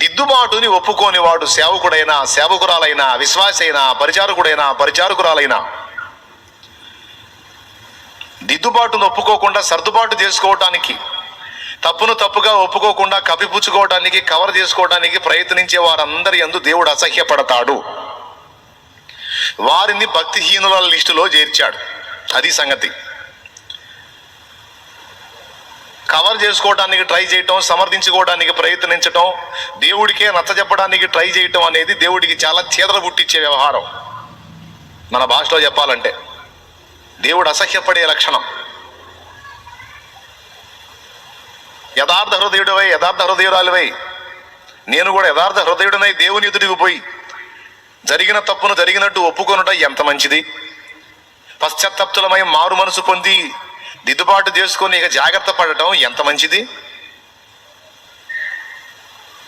దిద్దుబాటుని ఒప్పుకోని వాడు సేవకుడైనా సేవకురాలైనా విశ్వాసైనా పరిచారకుడైనా పరిచారకురాలైనా. దిద్దుబాటును ఒప్పుకోకుండా సర్దుబాటు చేసుకోవటానికి తప్పును తప్పుగా ఒప్పుకోకుండా కప్పిపుచ్చుకోవడానికి కవర్ చేసుకోవడానికి ప్రయత్నించే వారందరి యందు దేవుడు అసహ్యపడతాడు. వారిని భక్తిహీనుల లిస్టులో చేర్చాడు. అది సంగతి. కవర్ చేసుకోవడానికి ట్రై చేయటం సమర్థించుకోవడానికి ప్రయత్నించటం దేవుడికే నచ్చజెప్పడానికి ట్రై చేయటం అనేది దేవుడికి చాలా చీదర పుట్టించే వ్యవహారం. మన భాషలో చెప్పాలంటే దేవుడు అసహ్యపడే లక్షణం. యథార్థ హృదయుడివై యథార్థ హృదయురాలివై నేను కూడా యథార్థ హృదయుడినై దేవుని ఎదుటికి పోయి జరిగిన తప్పును జరిగినట్టు ఒప్పుకొనుట ఎంత మంచిది? పశ్చాత్తప్తులమై మారు మనసు పొంది దిద్దుబాటు చేసుకొని ఇక జాగ్రత్త పడటం ఎంత మంచిది?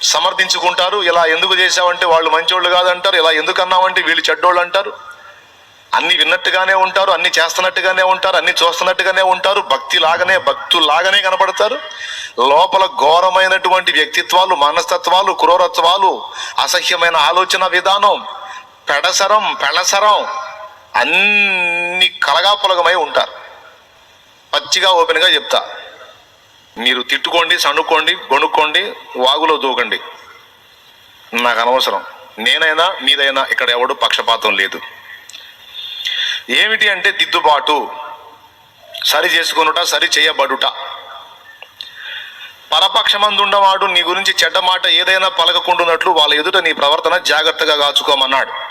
సమర్థించుకుంటారు. ఇలా ఎందుకు చేశావంటే వాళ్ళు మంచోళ్ళు కాదంటారు. ఇలా ఎందుకు అన్నావంటే వీళ్ళు చెడ్డోళ్ళు అంటారు. అన్ని విన్నట్టుగానే ఉంటారు అన్ని చేస్తున్నట్టుగానే ఉంటారు అన్ని చూస్తున్నట్టుగానే ఉంటారు. భక్తి లాగానే భక్తులాగానే కనపడతారు. లోపల ఘోరమైనటువంటి వ్యక్తిత్వాలు మనస్తత్వాలు క్రూరత్వాలు అసహ్యమైన ఆలోచన విధానం పెడసరం పెళసరం అన్ని కలగాపులగమై ఉంటారు. పచ్చిగా ఓపెన్గా చెప్తా. మీరు తిట్టుకోండి సణుక్కోండి గొనుక్కోండి వాగులో దూకండి. నాకు అనవసరం. నేనైనా మీదైనా ఇక్కడ ఎవడు పక్షపాతం లేదు. ఏమిటి అంటే దిద్దుబాటు. సరి చేసుకొనుట సరి చేయబడుట. పరపక్షమందుండవాడు నీ గురించి చెడ్డ మాట ఏదైనా పలకకుండున్నట్లు వాళ్ళ ఎదుట నీ ప్రవర్తన జాగ్రత్తగా కాచుకోమన్నాడు